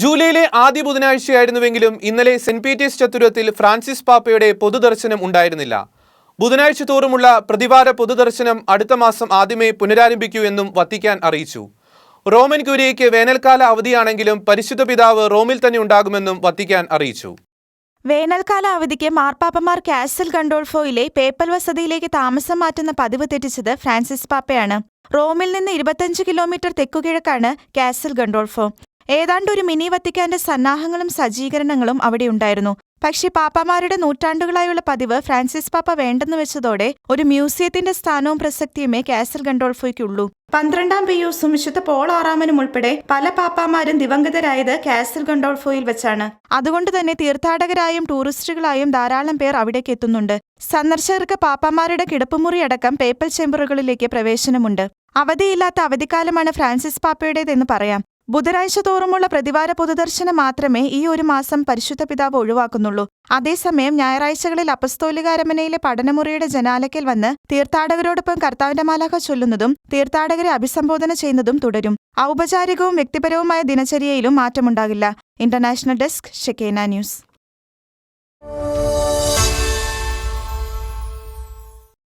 ജൂലൈയിലെ ആദ്യ ബുധനാഴ്ചയായിരുന്നുവെങ്കിലും ഇന്നലെ saint Peter's ചത്തുരത്തിൽ Francis പാപ്പയുടെ പൊതുദർശനം ഉണ്ടായിരുന്നില്ല. ബുധനാഴ്ച തോറുമുള്ള പ്രതിവാര പൊതുദർശനം അടുത്ത മാസം ആദ്യമേ പുനരാരംഭിക്കൂ എന്നും വത്തിക്കാൻ അറിയിച്ചു. റോമൻ ക്യൂരിയയ്ക്ക് വേനൽക്കാല അവധിയാണെങ്കിലും പരിശുദ്ധ പിതാവ് റോമിൽ തന്നെ ഉണ്ടാകുമെന്നും വത്തിക്കാൻ അറിയിച്ചു. വേനൽക്കാല അവധിക്ക് മാർപ്പാപ്പമാർ കാസൽ ഗണ്ടോൾഫോയിലെ പേപ്പൽ വസതിയിലേക്ക് താമസം മാറ്റുന്ന പതിവ് തെറ്റിച്ചത് ഫ്രാൻസിസ് പാപ്പയാണ്. റോമിൽ നിന്ന് ഇരുപത്തഞ്ച് കിലോമീറ്റർ തെക്കുകിഴക്കാണ് കാസൽ ഗണ്ടോൾഫോ ഏതാണ്ട് ഒരു മിനി വത്തിക്കാന്റെ സന്നാഹങ്ങളും സജ്ജീകരണങ്ങളും അവിടെയുണ്ടായിരുന്നു പക്ഷേ പാപ്പമാരുടെ നൂറ്റാണ്ടുകളായുള്ള പതിവ് ഫ്രാൻസിസ് പാപ്പ വേണ്ടെന്ന് വെച്ചതോടെ ഒരു മ്യൂസിയത്തിന്റെ സ്ഥാനവും പ്രസക്തിയുമേ കാസൽ ഗണ്ടോൾഫോയ്ക്കുള്ളൂ. പന്ത്രണ്ടാം പിയൂസും വിശുദ്ധ പോൾ ആറാമനും ഉൾപ്പെടെ പല പാപ്പാമാരും ദിവംഗതരായത് കാസൽ ഗണ്ടോൾഫോയിൽ വെച്ചാണ്. അതുകൊണ്ട് തന്നെ തീർത്ഥാടകരായും ടൂറിസ്റ്റുകളായും ധാരാളം പേർ അവിടേക്ക് എത്തുന്നുണ്ട്. സന്ദർശകർക്ക് പാപ്പാമാരുടെ കിടപ്പുമുറി അടക്കം പേപ്പൽ ചേമ്പറുകളിലേക്ക് പ്രവേശനമുണ്ട്. അവധിയില്ലാത്ത അവധിക്കാലമാണ് ഫ്രാൻസിസ് പാപ്പയുടേതെന്ന് പറയാം. ബുധനാഴ്ച തോറുമുള്ള പ്രതിവാര പൊതുദർശനം മാത്രമേ ഈ ഒരു മാസം പരിശുദ്ധ പിതാവ് ഒഴിവാക്കുന്നുള്ളൂ. അതേസമയം ഞായറാഴ്ചകളിൽ അപസ്തോലികാരമനയിലെ പഠനമുറിയുടെ ജനാലയ്ക്കൽ വന്ന് തീർത്ഥാടകരോടൊപ്പം കർത്താവിന്റെ മാലാഖ ചൊല്ലുന്നതും തീർത്ഥാടകരെ അഭിസംബോധന ചെയ്യുന്നതും തുടരും. ഔപചാരികവും വ്യക്തിപരവുമായ ദിനചര്യയിലും മാറ്റമുണ്ടാകില്ല. ഇന്റർനാഷണൽ ഡെസ്ക് ഷെക്കേന ന്യൂസ്.